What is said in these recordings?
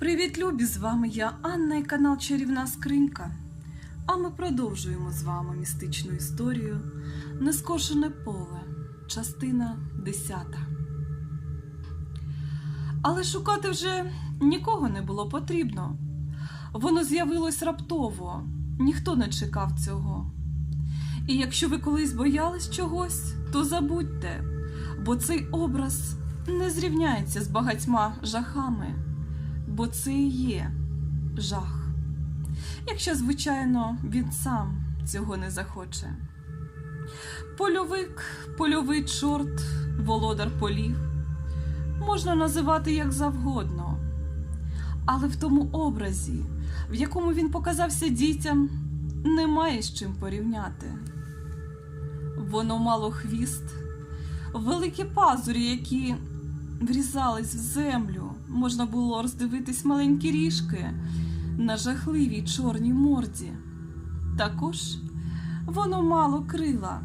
Привіт, любі! З вами я, Анна і канал Чарівна Скринька. А ми продовжуємо з вами містичну історію Нескошене поле, частина 10. Але шукати вже нікого не було потрібно. Воно з'явилось раптово, ніхто не чекав цього. І якщо ви колись боялись чогось, то забудьте, бо цей образ не зрівняється з багатьма жахами, бо це і є жах. Якщо, звичайно, він сам цього не захоче. Польовик, польовий чорт, володар полів можна називати як завгодно. Але в тому образі, в якому він показався дітям, немає з чим порівняти. Воно мало хвіст, великі пазурі, які врізались в землю, можна було роздивитись маленькі ріжки на жахливій чорній морді. Також воно мало крила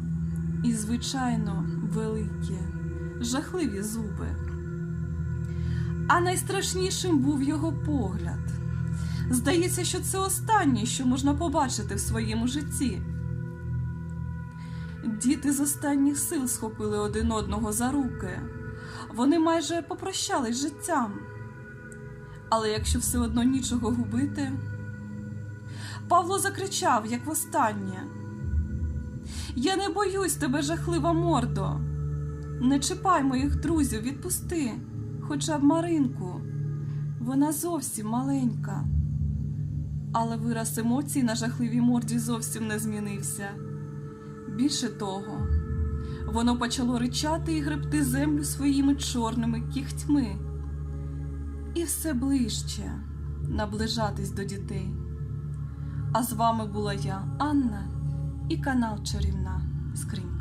і, звичайно, великі, жахливі зуби. А найстрашнішим був його погляд. Здається, що це останнє, що можна побачити в своєму житті. Діти з останніх сил схопили один одного за руки. Вони майже попрощались життям. Але якщо все одно нічого губити, Павло закричав, як востаннє. Я не боюсь тебе, жахлива мордо. Не чіпай моїх друзів, відпусти, хоча б Маринку. Вона зовсім маленька. Але вираз емоцій на жахливій морді зовсім не змінився. Більше того, воно почало ричати і гребти землю своїми чорними кігтьми. І все ближче наближатись до дітей. А з вами була я, Анна, і канал Чарівна Скринька.